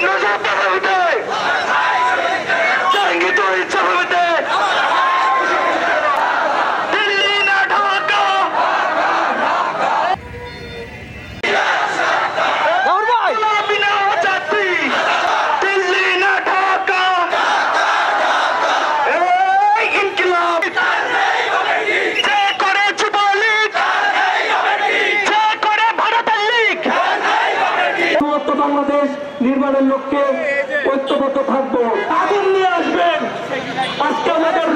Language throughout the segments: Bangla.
não já então. নির্মাণের লক্ষ্যে ঐক্যবদ্ধ থাকব। আগুন নিয়ে আসবেন। আজকে আমাদের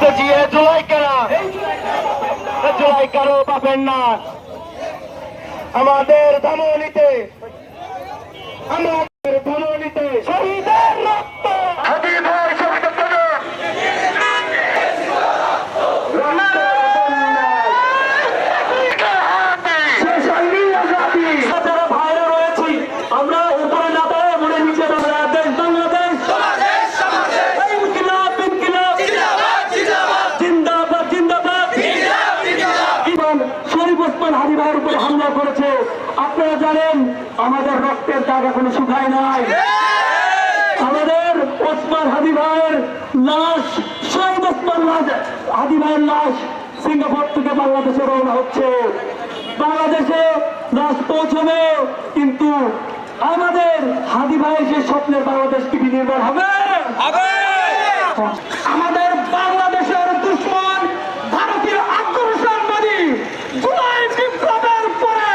রক্ত জিয়ে জুলাই কেনা জুলাই কারও পাবেন না। আমাদের ধামলিতে আমাদের ওসমান হাজি ভাইয়ের উপরে হামলা করেছে। আপনারা জানেন আমাদের রক্তের দাগ এখনও শুকায় নাই। আমাদের ওসমান হাদি ভাইয়ের লাশ শহীদ ওসমান হাদি ভাইয়ের লাশ সিঙ্গাপুর থেকে বাংলাদেশে রওনা হচ্ছে। বাংলাদেশে লাশ পৌঁছবে কিন্তু আমাদের হাদি ভাইয়ের যে স্বপ্নের বাংলাদেশ কি বিনির্মাণ হবে। আমাদের বাংলাদেশের দুশ্মন ভারতীয় আক্রমণবাদী জুলাই বিপ্লবের পরে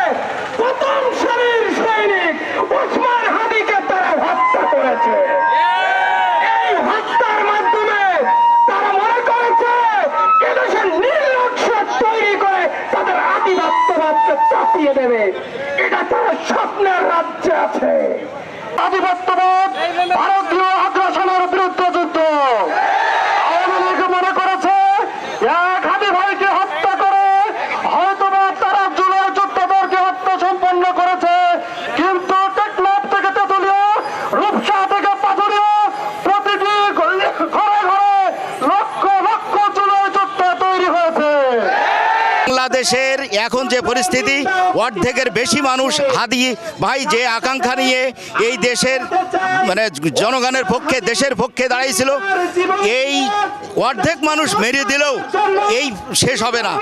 প্রথম সারির সৈনিক ওসমান হাদিকে তারা হত্যা করেছে এই হত্যার মাধ্যমে তারা মনে করেছে এদেশের নির্লক্ষ্য তৈরি করে তাদের আধিপত্যবাদকে চাপিয়ে দেবে। এটা তার স্বপ্নের রাজ্যে আছে। আধিপত্যবাদ ভারতীয় বাংলাদেশের এখন যে পরিস্থিতি, অর্ধেকের বেশি মানুষ হাদিয়ে ভাই, যে আকাঙ্ক্ষা নিয়ে এই দেশের মানে জনগণের পক্ষে, দেশের পক্ষে দাঁড়িয়েছিল এই অর্ধেক মানুষ মেরিয়ে দিলেও এই শেষ হবে না।